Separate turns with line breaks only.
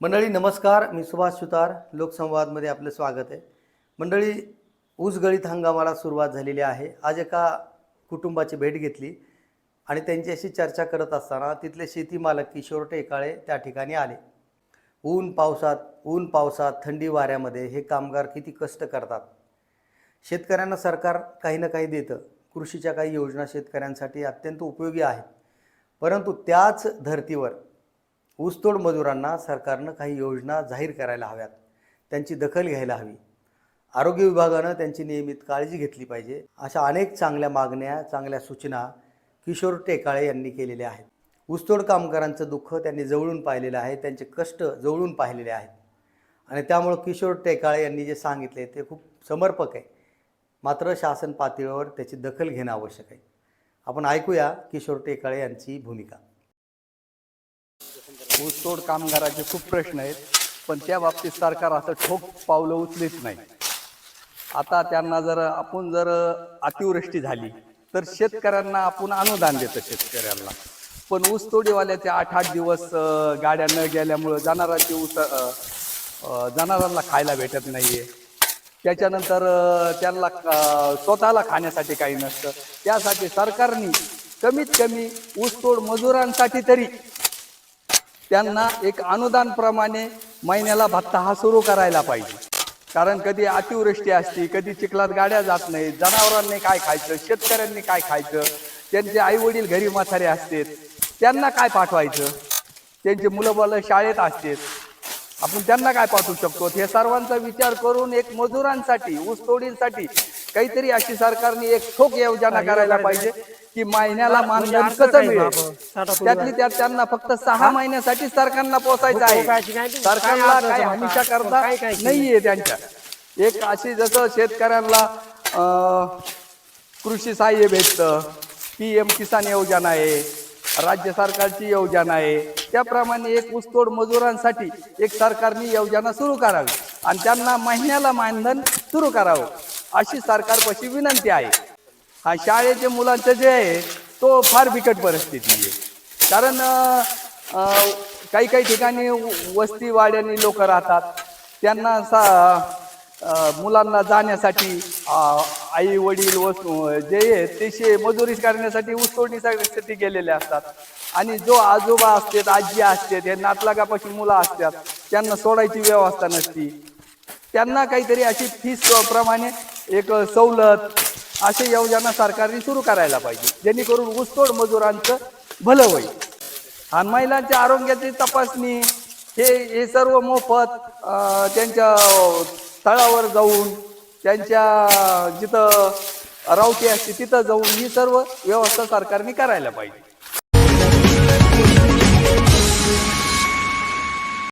मंडळी नमस्कार. मी सुभाष सुतार. लोकसंवादमध्ये आपलं स्वागत आहे. मंडळी ऊसगळीत हंगामाला सुरुवात झालेली आहे. आज एका कुटुंबाची भेट घेतली आणि त्यांच्याशी चर्चा करत असताना तिथले शेती मालक किशोर टेकाळे त्या ठिकाणी आले. ऊन पावसात ऊन पावसात थंडी वाऱ्यामध्ये हे कामगार किती कष्ट करतात. शेतकऱ्यांना सरकार काही ना काही देतं. कृषीच्या काही योजना शेतकऱ्यांसाठी अत्यंत उपयोगी आहेत. परंतु त्याच धर्तीवर ऊसतोड मजुरांना सरकारनं काही योजना जाहीर करायला हव्यात. त्यांची दखल घ्यायला हवी. आरोग्य विभागानं त्यांची नियमित काळजी घेतली पाहिजे अशा अनेक चांगल्या मागण्या चांगल्या सूचना किशोर टेकाळे यांनी केलेल्या आहेत. ऊसतोड कामगारांचं दुःख त्यांनी जवळून पाहिलेलं आहे त्यांचे कष्ट जवळून पाहिलेले आहेत. आणि त्यामुळं किशोर टेकाळे यांनी जे सांगितले ते खूप समर्पक आहे. मात्र शासन पातळीवर त्याची दखल घेणं आवश्यक आहे. आपण ऐकूया किशोर टेकाळे यांची भूमिका.
ऊसतोड कामगाराचे खूप प्रश्न आहेत पण त्या बाबतीत सरकार असं ठोक पावलं उचलीत नाही. आता त्यांना जर आपण जर अतिवृष्टी झाली तर शेतकऱ्यांना आपण अनुदान देतो शेतकऱ्यांना. पण ऊसतोडीवाल्याचे आठ आठ दिवस गाड्या न गेल्यामुळं जनावरांची ऊस जनावरांना खायला भेटत नाहीये. त्याच्यानंतर त्यांना स्वतःला खाण्यासाठी काही नसतं. त्यासाठी सरकारने कमीत कमी ऊसतोड मजुरांसाठी तरी त्यांना एक अनुदान प्रमाणे महिन्याला भत्ता हा सुरू करायला पाहिजे. कारण कधी अतिवृष्टी असती कधी चिखलात गाड्या जात नाहीत जनावरांनी काय खायचं शेतकऱ्यांनी काय खायचं त्यांचे आई वडील घरी म्हातारे असतात त्यांना काय पाठवायचं? त्यांचे मुलं बालं शाळेत असतात. आपण त्यांना काय पाठवू शकतो? हे सर्वांचा विचार करून एक मजुरांसाठी ऊसतोडींसाठी काहीतरी अशी सरकारने एक ठोक योजना करायला पाहिजे. की महिन्याला मानधन कसं मिळेल? त्यातली त्यात त्यांना फक्त सहा महिन्यासाठी सरकारला पोचायचं आहे. सरकारला काही हमीशा करता नाहीये त्यांच्या. एक अशी जसं शेतकऱ्यांना अं, कृषी सहाय्य भेटतं पी एम किसान योजना आहे राज्य सरकारची योजना आहे. त्याप्रमाणे एक ऊसतोड मजुरांसाठी एक सरकारने योजना सुरू करावी. आणि त्यांना महिन्याला मानधन सुरू करावं. अशी सरकारपाशी विनंती आहे. हा शाळेच्या मुलांचं जे आहे तो फार बिकट परिस्थिती आहे. कारण काही काही ठिकाणी वस्ती वाड्याने लोक राहतात. त्यांना सा मुलांना जाण्यासाठी आई वडील वस्तू जे आहेत ते मजुरी करण्यासाठी ऊसतोडणीसाठी गेलेले असतात. आणि जो आजोबा असतात आजी असतात हे नातलागापाशी मुलं असतात त्यांना सोडायची व्यवस्था नसती. त्यांना काहीतरी अशी फीस प्रमाणे एक सवलत अशी योजना सरकारने सुरू करायला पाहिजे. जेणेकरून ऊसतोड मजुरांचं भलं होईल. आणि महिलांच्या आरोग्याची तपासणी हे हे सर्व मोफत त्यांच्या स्थळावर जाऊन त्यांच्या जिथं रावटी असते तिथं जाऊन ही सर्व व्यवस्था सरकारने करायला पाहिजे.